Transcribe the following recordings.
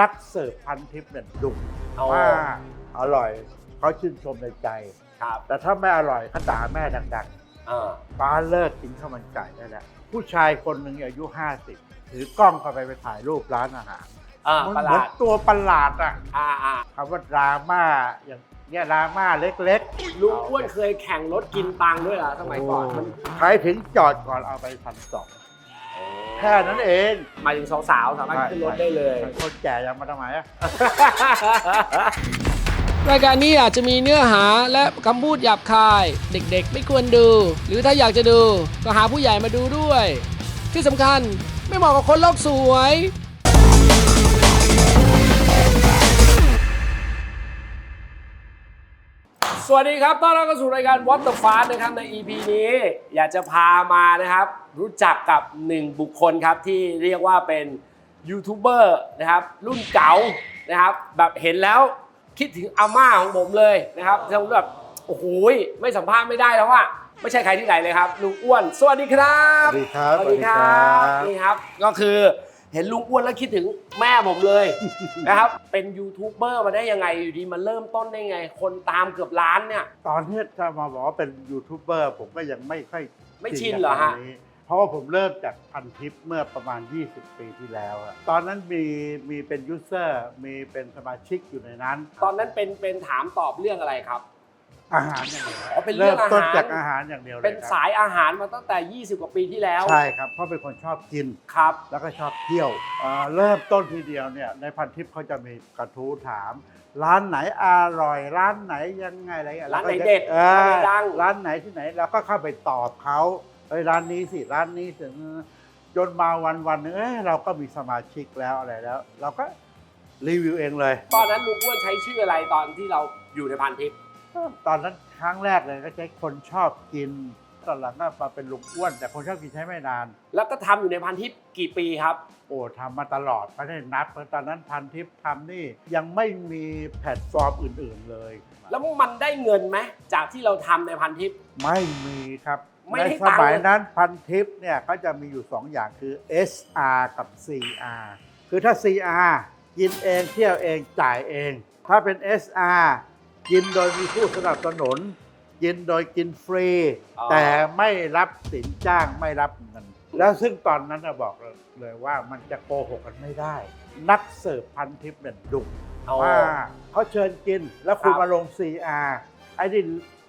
นักเสิร์ฟพันทิพย์เนี่ยดุอ๋อมากอร่อยเขาชื่นชมในใจ ครับ แต่ถ้าไม่อร่อยเขาด่าแม่ดังอ่าๆป้าเลิกกินข้าวมันไก่ได้แล้วผู้ชายคนหนึ่งอายุ50ถือกล้องเข้าไปไปถ่ายรูปร้านอาหารอ่ามันประหเหมือลานดตัวประหลาดอะอ่าอ่าคำว่าดราม่าอย่างเนี้ยดราม่าเล็กๆลุงอ้วนเคยแข่งรถกินตังค์ด้วยเหรอสมัยก่อนมันใครถึงจอดก่อนเอาไปพันสอง แค่นั้นเองหมายถึงสาวๆสามารถขึ้นรถได้เลย คนแก่ยังมาทำไมอะ รายการนี้อาจจะมีเนื้อหาและคำพูดหยาบคาย เด็กๆ ไม่ควรดู หรือถ้าอยากจะดู ก็หาผู้ใหญ่มาดูด้วย ที่สำคัญไม่เหมาะกับคนโลกสวย สวัสดีครับต้อนรับเข้าสู่รายการ What the Fast นะครับใน EP นี้ อยากจะพามานะครับ รู้จักกับหนึ่งบุคคลครับที่เรียกว่าเป็นยูทูบเบอร์นะครับรุ่นเก๋านะครับแบบเห็นแล้วคิดถึงอาม่าของผมเลยนะครับจะแบบโอ้โหไม่สัมภาษณ์ไม่ได้แล้วว่าไม่ใช่ใครที่ไหนเลยครับลุงอ้วน สวัสดีครับ สวัสดีครับ สวัสดีครับนี่ครับ ก็คือ เห็นลุงอ้วนแล้วคิดถึงแม่ผมเลย นะครับ เป็นยูทูบเบอร์มาได้ยังไงอยู่ดีมาเริ่มต้นได้ไง คนตามเกือบล้านเนี่ย ตอนที่จะมาบอกว่าเป็นยูทูบเบอร์ผมก็ยังไม่ค่อยไม่ชินเหรอฮะ กับตงนี้เพราะว่าผมเริ่มจากพันทิปเมื่อประมาณ 20 ปีที่แล้วอะตอนนั้นมีมีเป็นยูเซอร์มีเป็นสมาชิกอยู่ในนั้น ตอนนั้นเป็นเป็นถามตอบเรื่องอะไรครับ อาหารอย่างเดียวอ๋อเป็นเรื่เริ่องมอาหารต้นจากอาหารอย่างเดียวเลยเป็นครับสายอาหารมาตั้งแต่ 20 กว่าปีที่แล้วใช่ครับเพราะเป็นคนชอบกิน ครับ แล้วก็ชอบเที่ยวเอ่อเริ่มต้นทีเดียวเนี่ยในพันทิปเขาจะมีกระทู้ถาม ร้านไหนอร่อย ร้านไหนยังไงอะไรเงี้ยร้านไหนก็จะเด็ดเอร้านไหนอดัง ร้านไหนที่ไหนเราก็เข้าไปตอบเขาเอ้ยร้านนี้สิร้านนี้สิจนมาวันวันหนึงเอ้ยเราก็มีสมาชิกแล้วอะไรแล้ว เราก็รีวิวเองเลย ตอนนั้นลุงอ้วนใช้ชื่ออะไรตอนที่เราอยู่ในพันทิป ตอนนั้นครั้งแรกเลยก็ใช้คนชอบกิน ตอนหลังก็มาเป็นลุงอ้วน แต่คนชอบกินใช้ไม่นาน แล้วก็ทำอยู่ในพันทิปกี่ปีครับ โอ้ทำมาตลอดไม่ได้นับเพราะตอนนั้นพันทิปทำนี่ยังไม่มีแพลตฟอร์มอื่นๆเลยแล้วมันได้เงินไหมจากที่เราทำในพันทิป ไม่มีครับ ไม่ในได้สตังค์ มัยเลยนั้นพันทิปเนี่ยก็จะมีอยู่ 2 อย่างคือ SR กับ CR คือถ้า CR กินเองเที่ยวเองจ่ายเอง ถ้าเป็น SR กินโดยมีผู้สนับสนุน กินโดยกินฟรี อ๋อ แต่ไม่รับสินจ้างไม่รับเงิน แล้วซึ่งตอนนั้นนะบอกเลยว่ามันจะโกหกกันไม่ได้ นักเสิร์ฟพันทิปเนี่ยดุเอาว่าเขาเชิญกินแล้วคุณครับ มาลง CR ไอ้นี่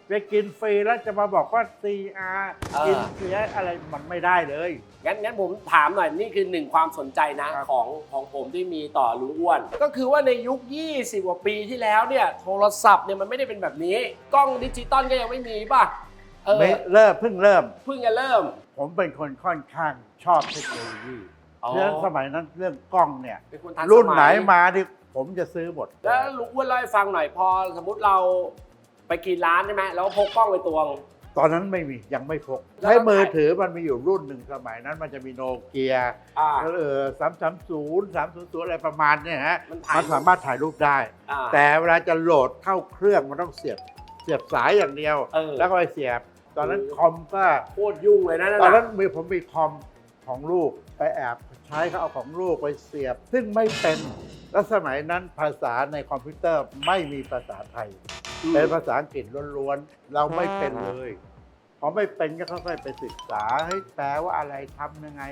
ไปกินฟรีแล้วจะมาบอกว่า CR เออ กินฟรีอะไรมันไม่ได้เลย งั้นงั้นผมถามหน่อยนี่คือหนึ่งความสนใจนะครับ ของของผมที่มีต่อลุงอ้วน ก็คือว่าในยุค 20กว่าปีที่แล้วเนี่ยโทรศัพท์เนี่ยมันไม่ได้เป็นแบบนี้ กล้องดิจิตอลก็ยังไม่มีป่ะเออไม่เริ่มเพิ่งเริ่ม เพิ่งจะเริ่ม ผมเป็นคนค่อนข้างชอบเทคโนโลยีอ๋อ เรื่องสมัยนั้นเรื่องกล้องเนี่ย เป็นคนทันสมัยรุ่นไหนมาดิผมจะซื้อหมด แล้วลุงอ้วนเล่าให้ฟังหน่อยพอสมมติเรา ไปกินร้านใช่ไหมแล้วพกกล้องไปตวง ตอนนั้นไม่มียังไม่พกแล้วใช้ก็มือถ่าย ถือมันมีอยู่รุ่นหนึ่งสมัยนั้นมันจะมีโนเกียอ่า เออสามสามศูนย์สามศูนย์ศูนย์อะไรประมาณเนี่ยฮะมันถ่าย มันสามารถถ่ายรูปได้ อ่า แต่เวลาจะโหลดเข้าเครื่องมันต้องเสียบเสียบสายอย่างเดียว เออ แล้วก็ไปเสียบ ตอนนั้นโอ้คอมก็ โคตรยุ่งเลยนะนั่นตอนนั้นน่ะมีผมมีคอมของลูกไปแอบใช้เขาเอาของลูกไปเสียบ ซึ่งไม่เป็น แล้วสมัยนั้นภาษาในคอมพิวเตอร์ไม่มีภาษาไทย เป็นภาษาอังกฤษล้วนๆ เราไม่เป็นเลยพอไม่เป็นก็ค่อยๆไปศึกษาให้ยแปลว่าอะไรทำยังไง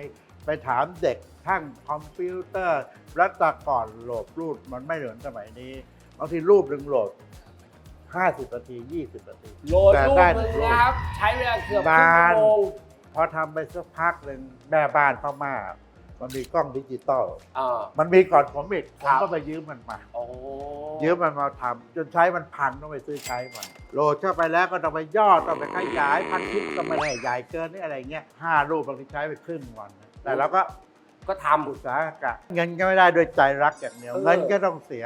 ไปถามเด็กทั้งคอมพิวเตอร์รัตก่อนโหลดรูปมันไม่เหมือนสมัยนี้บางทีรูปหนึ่งโหลด 50 นาที 20 นาทีโหลดแต่รูปได้หนึงนะครับ ใช้เวลาเกือบครึ่งนานชั่วโมงพอทำไปสักพักหนึ่งแม่บ้านพม่ามันมีกล้องดิจิตอล อ่ามันมีก่อนผมอีกผครัมบก็ไปยืมมันมา โอ้ ยืมมันมาทำจนใช้มันพังต้องไปซื้อใช้มันโหลดเข้าไปแล้วก็ต้องไปย่อต้องไปขยายพันทิปก็ไม่ได้ใหญ่เกินนี่อะไรเงี้ยห้ารูปบางทีใช้ไปครึ่งวันนะแต่เราก็ก็ทำอุตสาหกรรมเงินก็ไม่ได้ด้วยใจรักอย่างเดียวเออเงินก็ต้องเสีย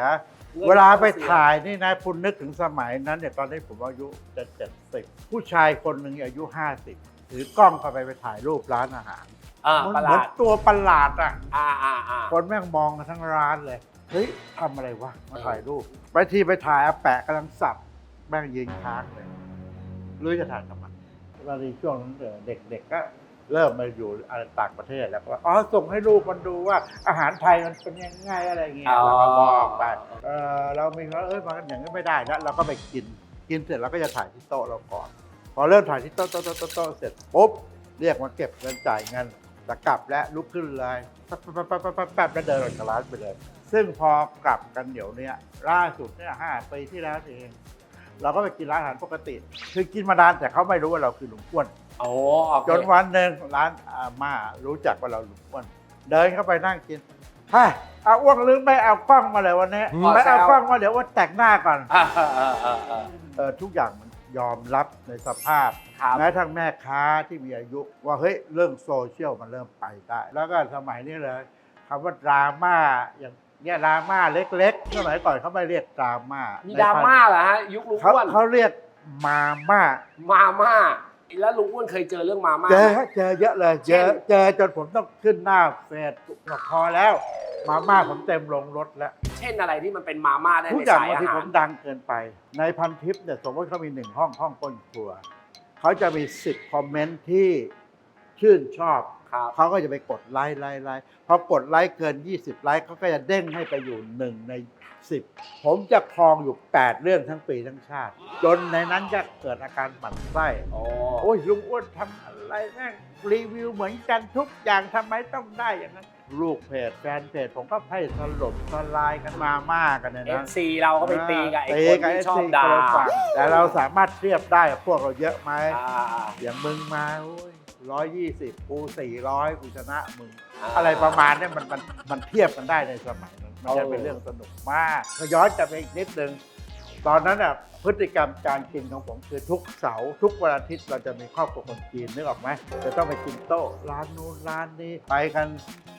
งินเวลาไปเสียถ่ายนี่นะคุณนึกถึงสมัยนั้นเนี่ยตอนนี้ผมอายุจะเจ็ดสิบผู้ชายคนหนึ่งอายุห้าสิบถือกล้องเข้าไปไปถ่ายรูปร้านอาหารอ่ามันประหเหมือลานดตัวประหลาดอะอ่าอ่าอ่าคนแม่งมองกันทั้งร้านเลย เฮ้ยทำอะไรวะ มาถ่ายรูป ไปทีไปถ่ายอาแปะกำลังสับแม่งยืนค้างเลยรู้จะถ่ายทำไมเวลาในช่วงนั้นเออเด็กๆก็เริ่มมาอยู่อะไรต่างประเทศแล้วก็อ๋อส่งให้ลูกมันดูว่าอาหารไทยมันเป็นยังไงอะไรเงี้ยอ๋อเราก็บอกไปเออเรามีว่าเอ้ยมันอย่างนี้ไม่ได้นะเราก็ไปกินกินเสร็จเราก็จะถ่ายที่โต๊ะเราก่อน พอเริ่มถ่ายที่โต๊ะโต๊ะโต๊ะโต๊ะโต๊ะเสร็จปุ๊บเรียกมาเก็บเงินจ่ายเงินจะกลับและลุกขึ้นเลยแป๊บแป๊บแป๊บแป๊บแป๊บแป๊บแล้วเดินออกจากร้านไปเลย ซึ่งพอกลับกันเดี๋ยวเนี้ยล่าสุดเนี่ยห้าปีที่แล้วเอง เราก็ไปกินร้านอาหารปกติ คือกินมานานแต่เขาไม่รู้ว่าเราคือหลุงอ้วน โอ้โอเคจนวันหนึ่งร้านอาม่ารู้จักว่าเราหลุงอ้วน เดินเข้าไปนั่งกินเฮ้ยเอาอ้วงลืมไม่เอากล้องมาเลยวันนี้ไม่เอากล้องมาเดี๋ยวว่าแต่งหน้าก่อนอ่าอ่าอ่าอ่าอ่าเออทุกอย่างมันยอมรับในสภาพครับแม้ทั้งแม่ค้าที่มีอายุ ว่าเฮ้ยเรื่องโซเชียลมันเริ่มไปได้ แล้วก็สมัยนี้เลยคำว่าดราม่าอย่าง เนี่ยดราม่าเล็กๆสมัยก่อนเขาไม่เรียกดราม่ามีมีดราม่าเหรอฮะยุคลุงเขาอ้วนเขาเรียกมาม่ามาม่าแล้วลุงอ้วนเคยเจอเรื่องมาม่าเจอไหมฮะเจอเยอะเลยเช่เจนอเจอจนผมต้องขึ้นหน้าเฟซบอกพอแล้ว มาม่าผมเต็มลงรถแล้ว เช่นอะไรที่มันเป็นมาม่าได้ทุกในอย่างสายบางอาทีหาผรมดังเกินไป ในพันทิปเนี่ยสมมติเขามีหนึ่งห้องห้องก้นครัวเขาจะมีสิบคอมเมนต์ที่ชื่นชอบ ครับเขาก็จะไปกดไลค์ไลค์ไลค์พอกดไลค์เกิน 20 ไลค์เขาก็จะเด้งให้ไปอยู่หนึ่งใน 10 ผมจะครองอยู่ 8 เรื่องทั้งปีทั้งชาติ จนในนั้นจะเกิดอาการหมั่นไส้โอ้โอ้ยลุงอ้วนทำอะไรแม่งรีวิวเหมือนกันทุกอย่างทำไมต้องได้อย่างนั้น ลูกเพจแฟนเพจผมก็ให้ถล่มทลายกันมามากกันเนี่ยเอนะฟซีเราก็ไปตีกับไอ้ตีคนกับที่ไอ้ชอบซีด่าคนละฝั่งแต่เราสามารถเทียบได้กับพวกเราเยอะไหม อ่า อย่างมึงมา ร้อยยี่สิบกูสี่ร้อยกูชนะมึงาอะไรประมาณเนี้มันมันมันเทียบกันได้ในสมัยนั้นมันจะโอ้เป็นเรื่องสนุกมากถ้าย้อนกลับไปอีกนิดนึงตอนนั้นอะพฤติกรรมการกินของผมคือทุกเสาร์ทุกวันอาทิตย์เราจะมีครอบครัวคนจีนนึกออกไหมจะต้องไปกินโต๊ะร้านนู้นร้านนี้ไปกัน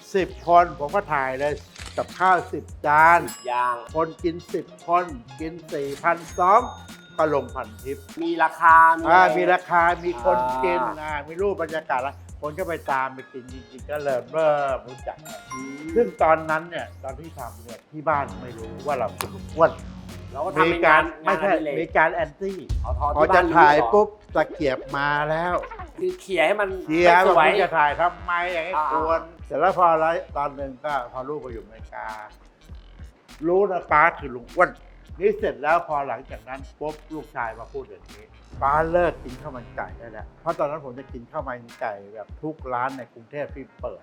10คนผมก็ถ่ายเลยกับข้าว10จานยาง คนกิน10คนกิน4 0 0 2 ก็ลงพันทิปมีราคา มีอ่าอะไร มีราคา มีคนอ่ากิกินอ่ามีรูปบรรยากาศแล้วคนก็ไปตามไปกินจริงๆก็เริ่มเริ่มรู้จักกันซึ่งตอนนั้นเนี่ยตอนที่ทำเนี่ยที่บ้านไม่รู้ว่าเราเป็นลุงอ้วนเราก็มีทำเป็นกางารนไม่ใช่งานอดิเรกมีการแอนตี้เอาทอพอที่จะบ้นถ่ายรู้ก่อนปุ๊บตะเกียบมาแล้ว คือเขี่ยให้มันเชียร์สว่าวยคุณจะถ่ายทำไมอย่างนี้อ่า ควรเสร็จแล้วพออะไรตอนหนึ่งก็พอลูกไปอยู่อเมริกา รู้นะป้าคือลุงอ้วน นี่เสร็จแล้วพอหลังจากนั้นปุ๊บลูกชายมาพูดอย่างนี้ป้าเลิกกินข้าวมันไก่ได้แล้วเพราะตอนนั้นผมจะกินข้าวมันไก่แบบทุกร้านในกรุงเทพที่เปิด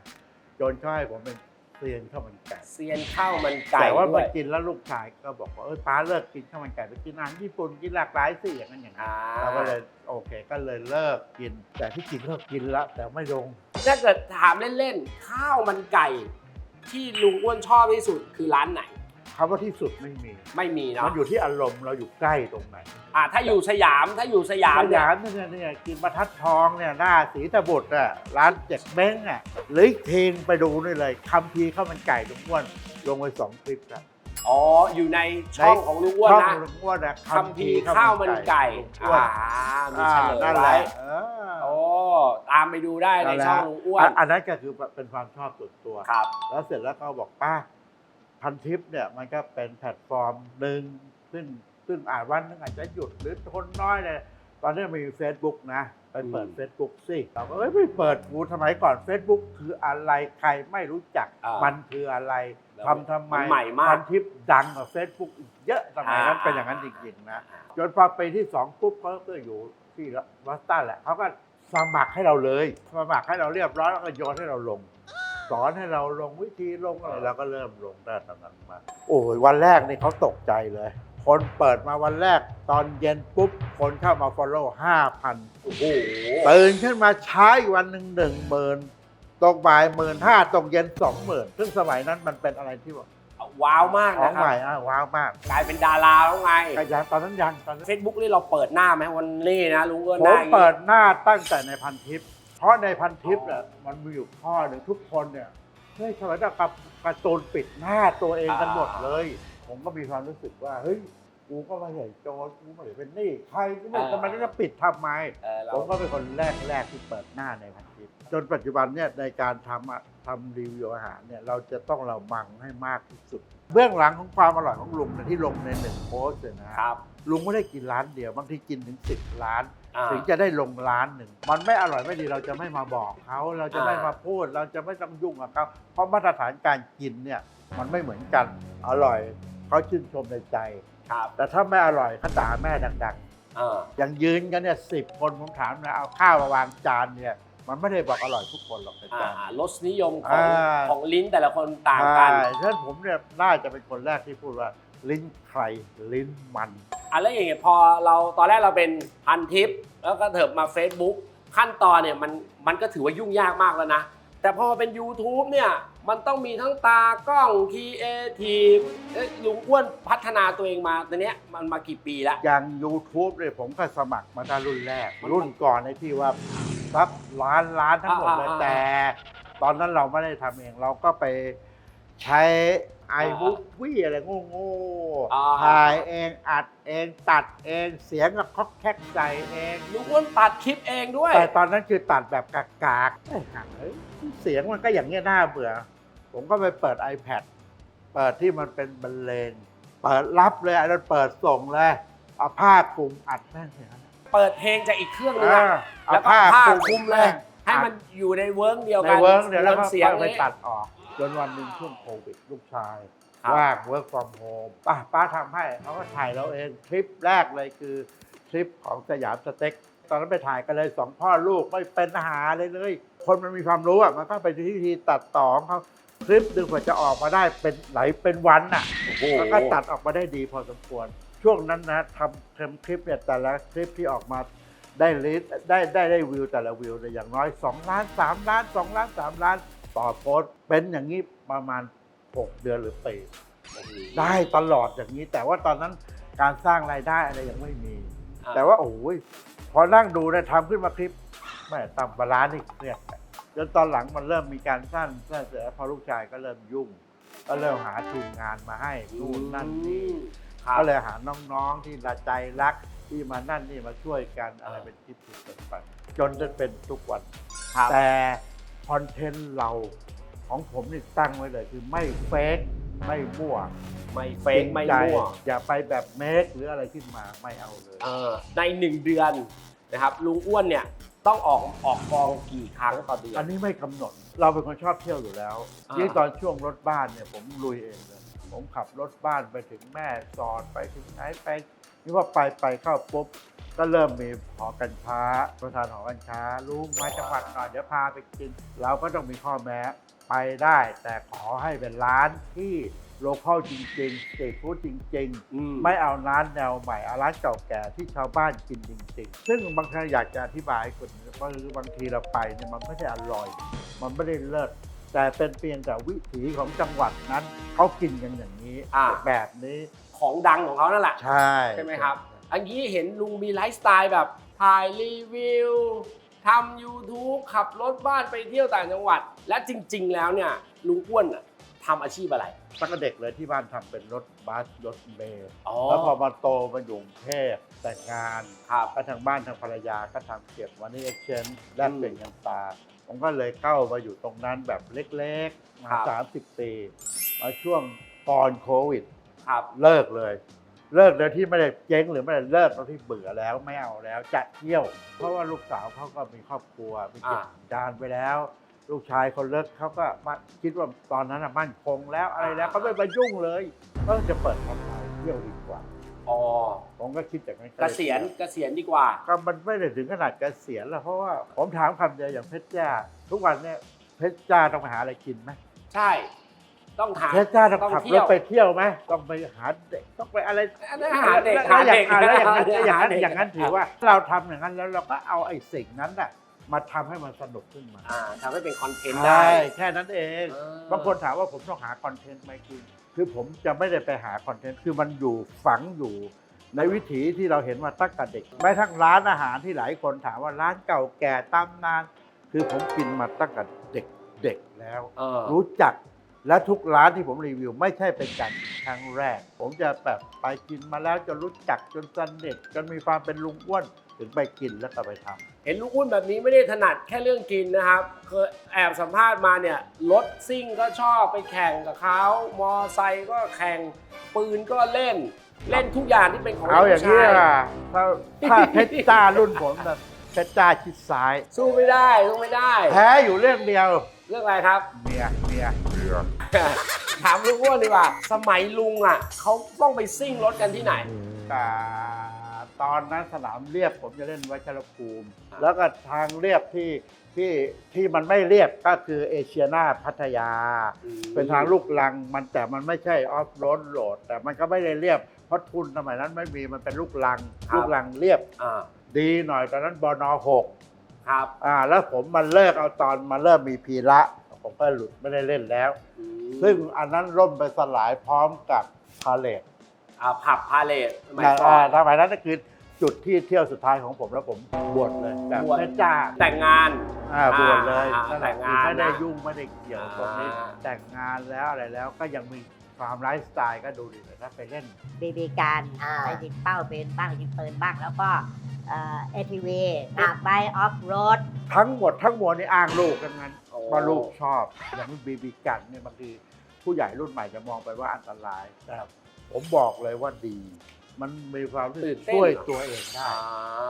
จนเขาให้ผมเป็นเซียนข้าวมันไก่เซียนข้าวมันไก่แต่ว่าด้มาวยกินแล้วลูกชายก็บอกว่าเออป้าเลิกกินข้าวมันไก่ไปกินอาหารญี่ปุ่นกินหลากหลายสิอย่างนั้นอย่างนั้นอ่าเราก็เลยโอเค ก็เลยเลิกกิน แต่ที่จริงเลิกกินแล้วแต่ไม่ลงถ้าเกิดถามเล่นๆข้าวมันไก่ ที่ลุงอ้วนชอบที่สุดคือร้านไหน คำว่าที่สุดไม่มี ไม่มีมัเนาะนอยู่ที่อารมณ์เราอยู่ใกล้ตรงไหนอ่าถ้าอยู่สยามถ้าอยู่สยามสเนี่ยยามเนี่ยเนี่ยกินบรรทัดทองเนี่ยหน้าสีตะบุตรอะร้านเจ็กเม้งอะหรืออีกทีงไปดูนี่เลยคำพีร์ข้าวมันไก่ลุงอ้วนลงไปสองคลิปแล้ว อ๋ออยู่ในช่องของลุงอ้วนช่องนะลุงอ้วนนะคัมภีร์ข้าวมันไก่ลุงอ้วนอ่ามีอ่าเฉลยนั่นแหไว้ละเออ โอ้ตามไปดูได้ในนั่นแหละ ช่องลุงอ้วนอันอันนั้นก็คือเป็นความชอบส่วนตัว ครับ แล้วเสร็จแล้วก็บอกป้า พันทิปเนี่ยมันก็เป็นแพลตฟอร์มหนึ่งซึ่งซึ่งอาจวันหนึงอาจจะหยุดหรือคนน้อยเลย ตอนนี้มี Facebook นะ ไปเปิดอืม Facebook สิเราก็เอ้ยไม่เปิดกูสมัยก่อน Facebook คืออะไรใครไม่รู้จักอ่ามัมันคืออะไรแล้วทำทำไมมันใหม่มาก พันทิปดังกว่า Facebook อีกเยอะสมัยนั้นอ่าเป็นอย่างนั้นจริงๆนะ จนพอปีที่สองปุ๊บเขาก็อยู่ที่วัสตันแหละเขาก็สมัครให้เราเลย สมัครให้เราเรียบร้อยแล้วก็โยนให้เราลง สอนให้เราลงวิธีลงอะไรเราก็เริ่มลงได้ตอนนั้นมา โอ้ยวันแรกนี่เขาตกใจเลย คนเปิดมาวันแรกตอนเย็นปุ๊บ คนเข้ามา follow ห้าพันโอ้โหตื่นขึ้นมาใช้าอีกวันหนึ่งหนึ่งหมื่นตกบ่ายหมื่นห้าตกเย็นสองหมื่นซึ่งสมัยนั้นมันเป็นอะไรที่ว่าว้าวมากของนะคใหรัม่บอะว้าวมากกลายเป็นดาราแล้วไงก็ยังตอนนั้นยังตอนนั้นเฟซบุ๊กนี่เราเปิดหน้าไหมวันนี้นะลุงอ้วนผหน้ามอย่างงี้ เปิดหน้าตั้งแต่ในพันทิปเพ ราะในพันทิปเนี่ยมันมีอยู่ข้อหนึ่งทุกคนเนี่ยเฮ้ยทำไมต้องกับการ์ตูนปิดหน้าตัวเองกันหมดเลย ผมก็มีความรู้สึกว่าเฮ้ยกูก็ไม่ใช่โจรกูไม่ได้เป็นหนี้ใครก็ไม่ทำไมต้องจะปิดทำไม เออเรา ผมก็เป็นคนแรกแรกที่เปิดหน้าในพันทิปจนปัจจุบันเนี่ยในการทำอะทำรีวิวอาหารเนี่ยเราจะต้องเรามังให้มากที่สุด เบื้องหลังของความอร่อยของลุงเนี่ยที่ลงในหนึ่งโพสต์เนี่ยนะครับ ลุงไม่ได้กินร้านเดียวบางทีกินถึงสิบร้าน อ่า ถึงจะได้ลงร้านหนึ่ง มันไม่อร่อยไม่ดีเราจะไม่มาบอกเขาเราจะไม่อ่ามมาพูด เราจะไม่ต้องยุ่งกับเขาเพราะมาตรฐานการกินเนี่ยมันไม่เหมือนกันอร่อยเขาชื่นชมในใจ ครับแต่ถ้าไม่อร่อยเขาด่าแม่ดังเออๆอย่างยืนกันเนี่ยสิบคนผมถามนะเอาข้าวมาวางจานเนี่ยมันไม่ได้บอกอร่อยทุกคนหรอกในอ่าจานรสนิยมของอ่า ของลิ้นแต่ละคนต่างกัน ใช่ฉะนั้นผมเนี่ยน่าจะเป็นคนแรกที่พูดว่า ลิ้นใครลิ้นมัน อะแล้วอย่างเงี้ยพอเราตอนแรกเราเป็นพันทิป แล้วก็เถิบมา Facebook ขั้นตอนเนี่ยมันมันก็ถือว่ายุ่งยากมากแล้วนะ แต่พอเป็น YouTube เนี่ยมันต้องมีทั้งตากล้องครีเอทีฟลุงอ้วนพัฒนาตัวเองมาตอนเนี้ยมันมากี่ปีแล้วอย่าง YouTube เนี่ยผมก็สมัครมาตั้งรุ่นแรก รุ่นก่อนในที่ว่าซับล้านล้านทั้งหมดเลยอ่าอ่าอ่าแต่ ตอนนั้นเราไม่ได้ทำเองเราก็ไปใช้ ไออ่าบุ๊กวี่อะไรโง่อ่าๆถ่ายเองอัดเองตัดเองเสียงกับคอกแคกใจเองลุงอ้วนตัดคลิปเองด้วย แต่ตอนนั้นคือตัดแบบกากๆเอ้ยหาเอ้ยเสียงมันก็อย่างเงี้ยน่าเบื่อ ผมก็ไปเปิด iPad เปิดที่มันเป็นบรรเลงเปิดรับเลยอันนั้นเปิดส่งเลยเอาผ้าคลุมอัดแม่งเลยนะเปิดเพลงจากอีกเครื่องนึงเออะอเอาแล้วก็ผ้าผ้าคคลุลุมมเลเลยยให้มันอยู่ในเวิร์กเดียวในกันเวิร์กเดี๋ยวแล้วก็เสียงไปนี้ตัดออก จนวันหนึ่งช่วงโควิดลูกชายครับ ว่างเวิร์กฟอร์มโฮมป้าป้าทำให้เขาก็ถ่ายเราเองคลิปแรกเลยคือคลิปของสยามสเต็ก ตอนนั้นไปถ่ายกันเลยสองพ่อลูกไม่เป็นอาหารเลยเลย คนมันมีความรู้อะมันก็ไปที่ทีตัดต่อของเขาคลิปหนึ่งกว่าจะออกมาได้เป็นไหลายเป็นวันอะ โอ้โหแล้วก็ตัดออกมาได้ดีพอสมควร ช่วงนั้นนะทำทำคลิปเนี่ยแต่ละคลิปที่ออกมาได้ลิสได้ได้ได้วิวแต่ละวิวเนี่ยอย่างน้อย 2 ล้าน 3 ล้าน 2 ล้าน 3 ล้าน ต่อโพสต์เป็นอย่างนี้ประมาณ 6 เดือนหรือปีได้ตลอดอย่างนี้ แต่ว่าตอนนั้นการสร้างรายได้อะไรยังไม่มีอ่าแต่ว่าโอ้ยพอนั่งดูเนี่ยทำขึ้นมาคลิปแม่ต่ำบาลานซ์นี่เครียดจนตอนหลังมันเริ่มมีการสั้นสั้นเสร็จแล้วพอลูกชายก็เริ่มยุ่ง ก็เริ่มหาทีมงานมาให้นู่นนั่นนี่ครับก็เลยหาน้องๆที่ละใจรักที่มานั่นนี่มาช่วยกันอะไรอ่าเป็นคลิปที่เป็นไปจนจนเป็นทุกวันครับแต่ คอนเทนต์เราของผมนี่ตั้งไว้เลยคือไม่เฟกไม่มั่วไม่เฟกไม่จริงใจมั่วอย่าไปแบบเมคหรืออะไรขึ้นมาไม่เอาเลยเออในหนึ่งเดือนนะครับลุงอ้วนเนี่ยต้องออกออกกองกี่ครั้งต่อเดืออันนนี้ไม่กำหนด เราเป็นคนชอบเที่ยวอยู่แล้วอ่ายิ่งตอนช่วงรถบ้านเนี่ยผมลุยเองเลยผมขับรถบ้านไปถึงแม่สอดไปถึงไหนไป นี่ว่าไปไปเข้าปุ๊บก็เริ่มมีหอการค้าประธานหอการค้าลุงมาจังหวัดหน่อยเดี๋ยวพาไปกิน เราก็ต้องมีข้อแม้ไปได้ แต่ขอให้เป็นร้านที่โลคอลจริงๆสตรีทฟู้ดจริงๆอืมไม่เอาร้านแนวใหม่เอาร้านเก่าแก่ที่ชาวบ้านกินจริง ๆ ซึ่งบางครั้งอยากจะอธิบายให้คนเพราะบางทีเราไปเนี่ยมันไม่ได้อร่อย มันไม่ได้เลิศแต่เป็นเพียงแต่วิถีของจังหวัดนั้นเขากินกันอย่างนี้ อ่า แบบนี้ ของดังของเขานั่นแหละ ใช่ใช่ไหมครับ อันนี้เห็นลุงมีไลฟ์สไตล์แบบถ่ายรีวิวทำ YouTube ขับรถบ้านไปเที่ยวต่างจังหวัด และจริง ๆ แล้วเนี่ยลุงอ้วนน่ะทำอาชีพอะไร ตั้งแต่เด็กเลยที่บ้านทำเป็นรถบัสรถเมล์อ๋อ แล้วพอมาโตมาอยู่กรุงเทพแต่งงานครับ ก็ทางบ้านทางภรรยาก็ทำเก็บวันนี้เอ็กชแนนแลกเปลี่ยนอืมกันตาผมก็เลยเข้ามาอยู่ตรงนั้นแบบเล็กๆมาครับ สามสิบปีมาช่วงก่อนโควิด ครับ เลิกเลย เลิกโดยที่ไม่ได้เจ๊งหรือไม่ได้เลิกตอนที่เบื่อแล้วไม่เอาแล้วจะเที่ยว เพราะว่าลูกสาวเขาก็มีครอบครัวมีเก็บอ่าจานไปแล้ว ลูกชายคนเลิกเขาก็มาคิดว่าตอนนั้นน่ะมั่นคงแล้วอะไรแล้วก็ไม่ไปยุ่งเลยก็จะเปิดทำไมเที่ยวดีกว่าอ๋อผมก็คิดอย่างนั้นเกษียณเกษียณดีกว่า ก็มันไม่ได้ถึงขนาดเกษียณแล้วเพราะว่าผมถามคำเดียวอย่างเพชรจ้า ทุกวันเนี่ยเพชรจ้าต้องไปหาอะไรกินไหมใช่ ต้องหาเพชรจ้าต้องขับเที่รยถวไปเที่ยวไหมต้องไปหาเด็กต้องไปอะไรอันนั้นหาเด็กแล้วอย่างหาแล้วเด็กอย่างนั้นอย่างนั้นหาเด็กอย่างนั้นถือว่าเราทำอย่างนั้นแล้วเราก็เอาไอ้สิ่งนั้นน่ะมาทำให้มันสนุกขึ้นมาอ่าทำให้เป็นคอนเทนต์ใช่ได้แค่นั้นเองเออบางคนถามว่าผมต้องหาคอนเทนต์ไหมคือคือผมจะไม่ได้ไปหาคอนเทนต์คือมันอยู่ฝังอยู่ในวิถีที่เราเห็นมาตั้งแต่เด็กแม้ทั้งร้านอาหารที่หลายคนถามว่าร้านเก่าแก่ตำนาน คือผมกินมาตั้งแต่เด็กเด็กๆแล้วเออรู้จัก และทุกร้านที่ผมรีวิวไม่ใช่เป็นการกินครั้งแรก ผมจะแบบไปกินมาแล้วจนรู้จักจนสนิทจนมีความเป็นลุงอ้วนถึงไปกินแล้วก็ไปทำเห็นลุงอ้วนแบบนี้ไม่ได้ถนัดแค่เรื่องกินนะครับเคยแอบสัมภาษณ์มาเนี่ยรถซิ่งก็ชอบไปแข่งกับเขามอไซค์ก็แข่งปืนก็เล่น เล่นทุกอย่างที่เป็นของเอาอย่างนี้นี้ล่ะถ้าถ้าเพชรจ้ารุ่นผมแบบเพชรจ้าชิดซ้าย สู้ไม่ได้สู้ไม่ได้ แพ้อยู่เรื่องเดียวเรื่องอะไรครับ เมียเมีย เรือถามลุงอ้วนดีกว่า สมัยลุงอะเขาต้องไปซิ่งรถกันที่ไหน แต่ตอนนั้นสนามเรียบผมจะเล่นวัชรภูมิ แล้วก็ทางเรียบที่ที่ที่มันไม่เรียบก็คือเอเชียนาพัทยาเป็นทางลูกลังมันแต่มันไม่ใช่ออฟโรดโหลด แต่มันก็ไม่ได้เรียบ เพราะทุนสมัยนั้นไม่มีมันเป็นลูกลังครับลูกลังเรียบอ่าดีหน่อยตอนนั้นบนหก ครับ อ่าแล้วผมมาเลิกเอาตอนมาเริ่มมีพีระ ผมก็หลุดไม่ได้เล่นแล้ว ซึ่งอันนั้นร่มไปสลายพร้อมกับพาเลทอ่าผับพาเลทสมัยอ่าก่อนสมัยนั้นก็คือจุดที่เที่ยวสุดท้ายของผมแล้วผมบวชเลยแบบบวชแม่จ้าแต่งงานอ่าบวชเลยอ่านั่นแหแต่ละงงานไม่ได้นะยุ่งไม่ได้เกี่ยวตรงนี้อ่าแต่งงานแล้วอะไรแล้วก็ยังมีความไลฟ์สไตล์ก็ดูดีเลยถ้าไปเล่นบีบีกันอ่าไปยิงเป้าเป็นบ้างยิงปืนบ้างแล้วก็เอทีวีขับไบออฟโรดทั้งหมดทั้งมวลนี่อ้างลูกทั้งนั้น โอ้ว่าลูกชอบอย่างบีบีกันเนี่ยบางทีผู้ใหญ่รุ่นใหม่จะมองไปว่าอันตรายแต่ผมบอกเลยว่าดี มันมีความรู้สึกช่วยตัวเองได้อ่า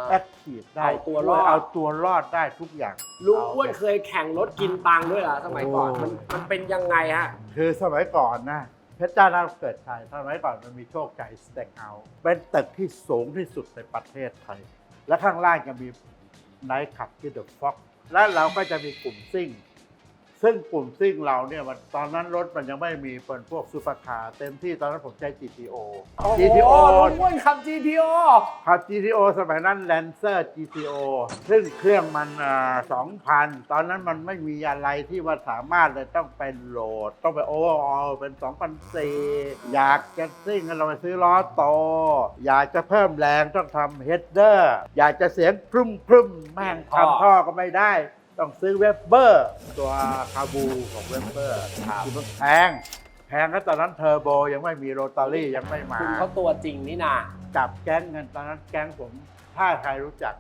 แอคทีฟได้เอาตัวรอดช่ยเอาตัวรอดได้ทุกอย่างลุงอ้วนเคยแข่งรถกินตังค์ด้วยเหรอสมัยก่อนโอ้มันมันเป็นยังไงฮะคือสมัยก่อนนะเพชรจ้านาเกิดไทยสมัยก่อนมันมีโชคชัยสเต็กเฮาส์เป็นตึกที่สูงที่สุดในประเทศไทย และข้างล่างจะมีไนท์คลับที่เดอะฟ็อกและเราก็จะมีกลุ่มซิ่ง ซึ่งกลุ่มซิ่งเราเนี่ยมันตอนนั้นรถมันยังไม่มีเป็นพวกซูเปอร์คาร์เต็มที่ตอนนั้นผมใช้ GTO โอ้โห GTO ลุงอ้วนขับ GTO ขับ GTO สมัยนั้น Lancer GTO ซึ่งเครื่องมันสองพันตอนนั้นมันไม่มีอะไรที่ว่าสามารถเลยต้องเป็นโหลด ต้องไปโอเวอร์ออลเป็น2,004อยากจะซิ่งกันเราไปซื้อล้อโต อยากจะเพิ่มแรงต้องทำเฮดเดอร์ อยากจะเสียงพรุ่มพรุ่มๆแม่งท่อทำท่อก็ไม่ได้ ต้องซื้อเวบเบอร์ ตัวคาบูของเวบเบอร์คือมันแพงแพงก็ตอนนั้นเทอร์โบยังไม่มีโรตารี่ยังไม่มา คุณเขาตัวจริงนี่นาจับแก๊งกันตอนนั้นแก๊งผม ถ้าใครรู้จัก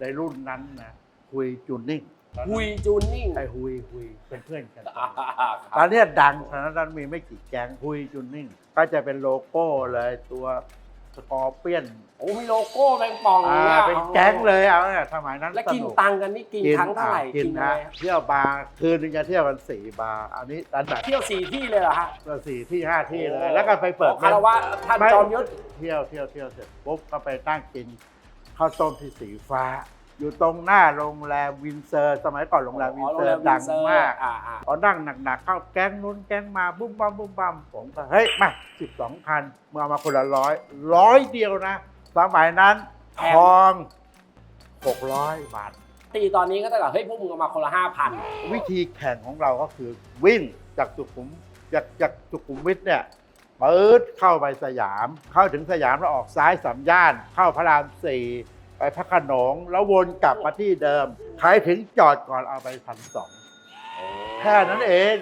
ในรุ่นนั้นนะฮุยจูนนิ่งหุยจูนนิ่งไอ้ฮุยฮุยเป็นเพื่อนกันอ่าคตอรับนเนี้ยดังตอนนั้นมีไม่กี่แก๊งฮุยจูนนิ่งก็จะเป็นโลโก้เลยตัว สกอร์เปียนโอ้มีโลโก้แมงป่องอ่าเนี่ยเป็นแก๊งเลยเอาเนี่ยสมัยนั้นแล้วกินสกตังค์กันนี่กินครั้งเท่าไหร่อ่กินยังไงนะเที่ยวบาร์คืนนึงจะเที่ยวกันสี่บาร์อันนี้อันแบบเที่ยวสี่ที่เลยเหรอฮะก็สี่ที่ห้าที่เลย แล้วก็ไปเปิดอ๋อคารวะท่านไม่จอมยุทธ เที่ยวเที่ยวเที่ยวเสร็จปุ๊บก็ไปนั่งกินข้าวต้มที่สีฟ้า อยู่ตรงหน้าโรงแรมวินเซอร์ สมัยก่อนโรงแรมวินเซอร์ดังมากอ่าอ่าพอนั่งหนักๆเข้าแก๊งนู้นแก๊งมาบุ้มบัมบุ้มบัมผมก็เฮ้ยมาสิบสองพันมึงเอามาคนละร้อยร้อยเดียวนะ สมัยนั้นทองหกร้อยบาท ตีตอนนี้ก็เท่ากับเฮ้ยพวกมึงเอามาคนละห้าพันวิธีแข่งของเราก็คือวิ่งจากสุขุมจากจากสุขุมวิทเนี่ยปื๊ดเข้าไปสยาม เข้าถึงสยามแล้วออกซ้ายสามย่าน เข้าพระรามสี่ไป พระโขนงแล้ววนกลับมาที่เดิมใครถึงจอดก่อนเอาไปพันสองแค่นั้นเอง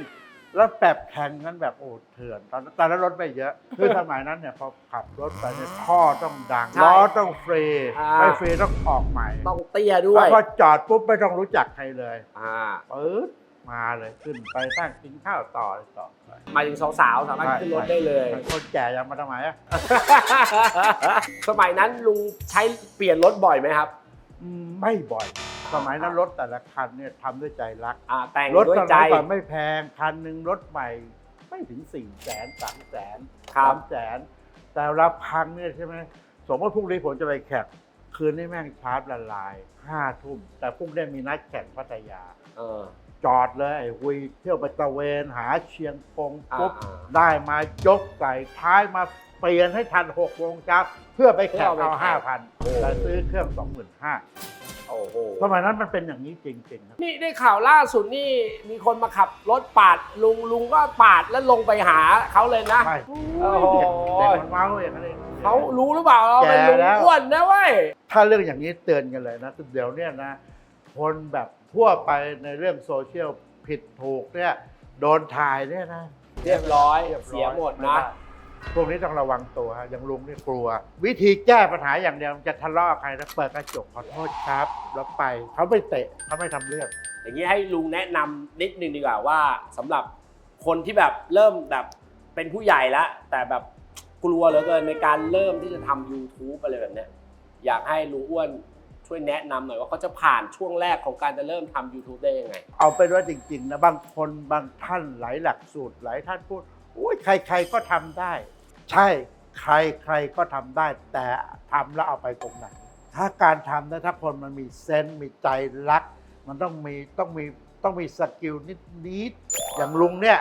แล้วแบบแข่งกันแบบโอ้เถื่อน ตอนนั้นตอนนั้นรถไม่เยอะ คือสมัยนั้นเนี่ยพอขับรถไปเนี่ยท่อต้องดังใช่ล้อต้องฟรีอ่า ไม่ฟรีต้องออกใหม่ต้องเตี้ยด้วแล้วยพอจอดปุ๊บไม่ต้องรู้จักใครเลยอ่า ปื๊ดมาเลยขึ้นไปตั้งกินข้าวต่อเลยต่อไป หมายถึงสาวๆสามารถขึ้นรถได้เลย คนแก่ยังมาทำไมอะสมัยนั้นลุงใช้เปลี่ยนรถบ่อยไหมครับอืมไม่บ่อย สมัยนั้นรถแต่ละคันเนี่ยทำด้วยใจรักอ่าแต่งรถด้วยสใจมัยก่อนไม่แพงคันหนึ่งรถใหม่ ไม่ถึงสี่แสนสามแสนครับสามแสนแต่เราพังเนี่ยใช่ไหมสมมติพรุ่งนี้ผมจะไปแข่งคืนนี้แม่งชาร์จละลายห้าทุ่มแต่พรุ่งนี้มีนัดแข่งพัทยาเออ จอดเลยไอ้หุยเที่ยวไปตระเวนหาเชียงกงปุ๊บอ่า ได้มายกใส่ท้ายมาเปลี่ยนให้ทันหกโมงเช้าเพื่อไปแข่งเพื่อเอาเอาไปแข่ห้างพันแต่ซื้อเครื่องสองหมื่นห้าโอ้โหสมัยนั้นมันเป็นอย่างนี้จริงๆครับ นี่ได้ข่าวล่าสุดนี่มีคนมาขับรถปาดลุงลุงก็ปาดแล้วลงไปหาเขาเลยนะไม่โอ้โหเด็กมันเมาอย่างนั้นเอง เขารู้หรือเปล่าเราเป็นลุงแก่แล้ว อ้วนนะเว้ย ถ้าเรื่องอย่างนี้เตือนกันเลยนะ เดี๋ยวเนี่ยนะ คนแบบ ทั่วไปในเรื่องโซเชียลผิดถูกเนี่ยโดนถ่ายเนี่ยนะเรียบร้อยรีบร้อเสียหมดไนะพวกนี้ต้องระวังตัวฮะอย่างลุงนี่กลัว วิธีแก้ปัญหาอย่างเดียวจะทะเลาะใครแล้วเปิดกระจกขอโทษครับ แล้วไปเขาไม่เตะเขาไม่ทำเรื่อง อย่างนี้ให้ลุงแนะนำนิดนึงดีกว่าว่าสำหรับคนที่แบบเริ่มแบบเป็นผู้ใหญ่แล้วแต่แบบกลัวเหลือเกินในการเริ่มที่จะทำ YouTube อะไรแบบเนี้ยอยากให้ลุงอ้วน ช่วยแนะนำหน่อยว่าเขาจะผ่านช่วงแรกของการจะเริ่มทำ YouTube ได้ยังไง เอาเป็นว่าจริง ๆ นะ บางคนบางท่านหลายหลักสูตรหลายท่านพูดโอ้ยใคร ๆก็ทำได้ ใช่ใครใครก็ทำได้ แต่ทำแล้วเอาไปตรงไหนถ้าการทำนะถ้าคนมันมีเซนส์มีใจรัก มันต้องมีต้องมีต้องมีสกิลนิดนิดๆอย่างลุงเนี่ย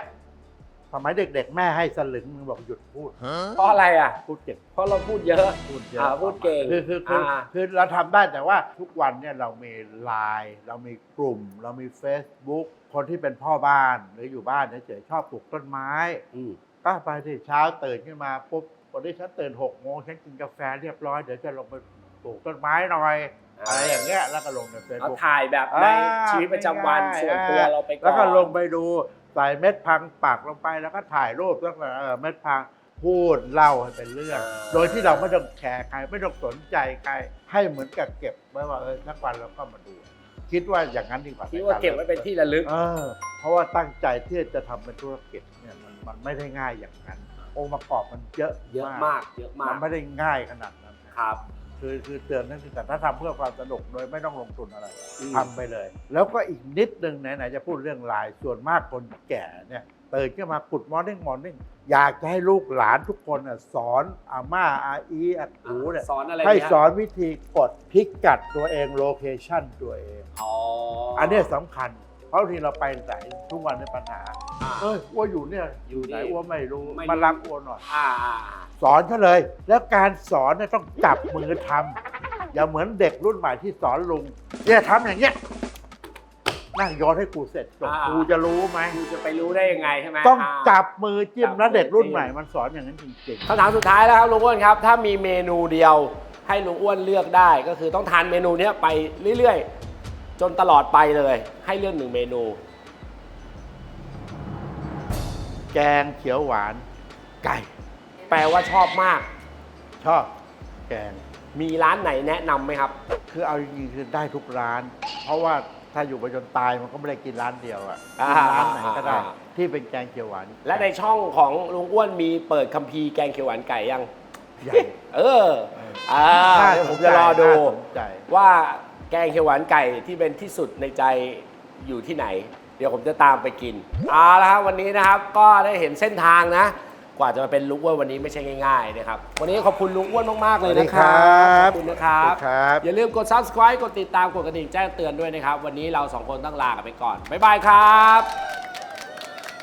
สมัยเด็ก ๆ แม่ให้สลึงหนึ่งบอกหยุดพูดเพราะอะไรอะ พูดเก่งเพราะเราพูดเยอะพูดเยอะอ่าพูดเก่งคือคือคืออา คือเราทำได้แต่ว่าทุกวันเนี่ยเรามีไลน์เรามีกลุ่ม เรามี Facebook คนที่เป็นพ่อบ้านหรืออยู่บ้านเฉยๆชอบปลูกต้นไม้ อืมก็ไปที่เช้าตื่นขึ้นมาปุ๊บวันนี้ฉันตื่นหกโมงฉันกินกาแฟเรียบร้อยเดี๋ยวจะลงไปปลูกต้นไม้หน่อยอ่าอะไรอย่างเงี้ยแล้วก็ลงในเฟซเอาบุ๊ก ถ่ายแบบในอ่าชีวิตประจำวันง่ายๆ ส่วนตัวอ่าเราไปก่อนแล้วก็ลงไปดู ใส่เม็ดพังปักลงไปแล้วก็ถ่ายรูปแล้วก็เออเม็ดพังพูดเล่าให้เป็นเรื่อง โดยที่เราไม่ต้องแคร์ใครไม่ต้องสนใจใคร ให้เหมือนกับเก็บไว้ว่าเออสักวันเราก็มาดู คิดว่าอย่างนั้นดีกว่าคิดว่าเก็บไว้เป็นที่ระลึกเออเพราะว่าตั้งใจที่จะทำเป็นธุรกิจเนี่ยมันมันไม่ได้ง่ายอย่างนั้น องค์ประกอบมันเยอะเยอะมากเยอะมามักนไม่ได้ง่ายขนาดนั้นนะครับ คือคือเตือนนั่นคือแต่ถ้าทำเพื่อความสนุกโดยไม่ต้องลงทุนอะไรอืม ทำไปเลย แล้วก็อีกนิดนึงไหนๆจะพูดเรื่องไลน์ส่วนมากคนแก่เนี่ยตื่นขึ้นมาปุดมอร์นิ่งมอร์นิ่งอยากจะให้ลูกหลานทุกคนน่ะสอนอาม่าอาอีอากูเนี่ยสอนอะไรให้ดีฮะสอนวิธีกดพิกัดตัวเองโลเคชันตัวเอง อ๋ออัอันเนี้ยสำคัญ เพราะที่เราไปไหนทุกวันในปัญหาอ่าเอ้ยอ้วอยู่เนี่ยอยู่นี่ไหนอ้วไม่รู้ไม่รู้ มารับอ้วหน่อย อ่าอ่าอ่า สอนเขาเลย แล้วการสอนเนี่ยต้องจับมือทำอย่าเหมือนเด็กรุ่นใหม่ที่สอนลุงเนี่ยทำอย่างเงี้ยนั่งโย้อนให้กูเสร็จจบกูจะรู้ไหมคุณจะไปรู้ได้ยังไงใช่ไหมต้องา จับมือจิ้มจับแล้วเด็กรุ่นมือจิ้ม ใหม่มันสอนอย่างนั้นจริงคำถามสุดท้ายแล้วครับลุงอ้วนครับ ถ้ามีเมนูเดียวให้ลุงอ้วนเลือกได้ ก็คือต้องทานเมนูเนี้ยไปเรื่อยๆ จนตลอดไปเลย ให้เลือกหนึ่งเมนู ๆ แกงเขียวหวานไก่ แปลว่าชอบมาก ชอบแกง มีร้านไหนแนะนำไหมครับ คือเอาจริงๆคือได้ทุกร้าน เพราะว่าถ้าอยู่ไปจนตายมันก็ไม่ได้กินร้านเดียวอะอ่ากินร้านไหนก็ได้ อ่า ที่เป็นแกงเขียวหวานและในช่องของลุงอ้วนมีเปิดคัมภีร์แกงเขียวหวานไก่ยัง ใหญ่ เอออ่าน่าเดี๋ยวสผนมใจจะรอดู น่าสนใจ ว่าแกงเขียวหวานไก่ที่เป็นที่สุดในใจอยู่ที่ไหน เดี๋ยวผมจะตามไปกินเอาละครับวันนี้นะครับก็ได้เห็นเส้นทางนะก ว่าจะมาเป็นลุงอ้วนวันนี้ไม่ใช่ง่ายๆนะครับ วันนี้ขอบคุณลุงอ้วนมากๆเลยนะครับ ขอบคุณนะครับ ครับ อย่าลืมกด subscribe กดติดตาม กดกระดิ่งแจ้งเตือนด้วยนะครับ วันนี้เราสองคนต้องลากันไปก่อน บ๊ายบายครับ